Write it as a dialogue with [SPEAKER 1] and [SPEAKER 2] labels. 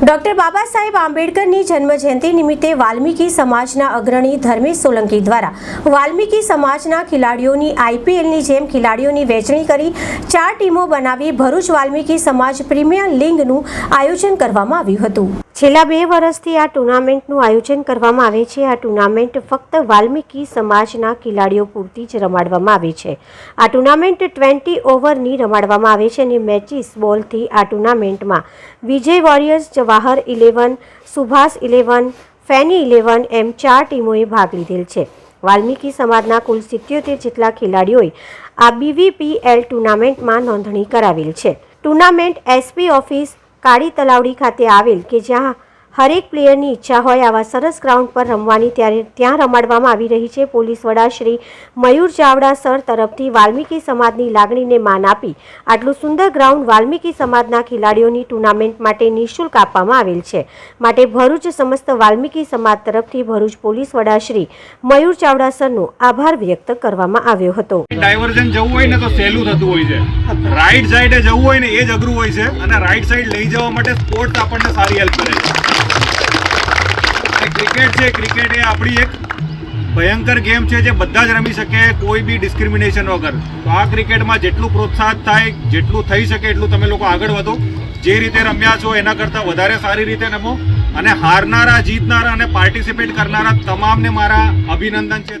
[SPEAKER 1] Doctor Baba Saheb આંબેડકરની જન્મજયંતિ નિમિત્તે વાલ્મીકી સમાજના અગ્રણી ધર્મેશ સોલંકી દ્વારા વાલ્મીકી સમાજના ખેલાડીઓની આઈપીએલની જેમ ખેલાડીઓની વહેંચણી કરી ચાર ટીમો બનાવી ભરૂચ વાલ્મીકી સમાજ પ્રીમિયર લીગનું આયોજન કરવામાં આવ્યું હતું. છેલ્લા બે વર્ષથી આ ટુર્નામેન્ટનું આયોજન કરવામાં આવે છે. આ ટુર્નામેન્ટ ફક્ત વાલ્મીકી સમાજના ખેલાડીઓ પૂરતી જ રમાડવામાં આવે છે. આ ટુર્નામેન્ટ ટ્વેન્ટી ઓવરની રમાડવામાં આવે છે અને મેચિસ બોલથી આ ટુર્નામેન્ટમાં Vijay warriors Jawahar eleven, Subhash eleven, ફેની ઇલેવન એમ ચાર ટીમોએ ભાગ લીધેલ છે. વાલ્મીકી સમાજના કુલ સિત્યોતેર જેટલા ખેલાડીઓએ આ બીવીપીએલ ટુર્નામેન્ટમાં નોંધણી કરાવેલ છે. ટુર્નામેન્ટ એસપી ઓફિસ કાળી તલાવડી ખાતે આવેલ કે જ્યાં હરેક પ્લેયરની ઈચ્છા હોય આવા સરસ ગ્રાઉન્ડ પર રમવાની, ત્યારે ત્યાં રમાડવામાં આવી રહી છે પોલીસ વડા શ્રી મયુર ચાવડા સર તરફથી વાલ્મીકી સમાજની લાગણીને માન આપી. આટલું સુંદર ગ્રાઉન્ડ વાલ્મીકી સમાજના ખેલાડીઓની ટુર્નામેન્ટ માટે નિઃશુલ્ક આપવામાં આવેલ છે. માટે ભરૂચ સમસ્ત વાલ્મીકી સમાજ તરફથી ભરૂચ પોલીસ વડા શ્રી મયુર ચાવડા સરનો આભાર વ્યક્ત કરવામાં આવ્યો હતો.
[SPEAKER 2] ડાયવર્ઝન જવું હોય ને તો સહેલું થતું હોય છે. રાઈટ સાઈડે જવું હોય ને એ જ અઘરું હોય છે. અને રાઈટ સાઈડ લઈ જવા માટે સ્પોર્ટ્સ આપણને સારી હેલ્પ કરે છે. છે ક્રિકેટ એ આપણી એક ભયંકર ગેમ છે જે બધા જ રમી શકે, કોઈ બી ડિસ્ક્રિમિનેશન વગર. તો આ ક્રિકેટમાં જેટલું પ્રોત્સાહન થાય, જેટલું થઈ શકે એટલું તમે લોકો આગળ વધો. જે રીતે રમ્યા છો, એના કરતાં વધારે સારી રીતે રમો. અને હારનારા, જીતનારા અને પાર્ટિસિપેટ કરનારા તમામને મારા અભિનંદન છે.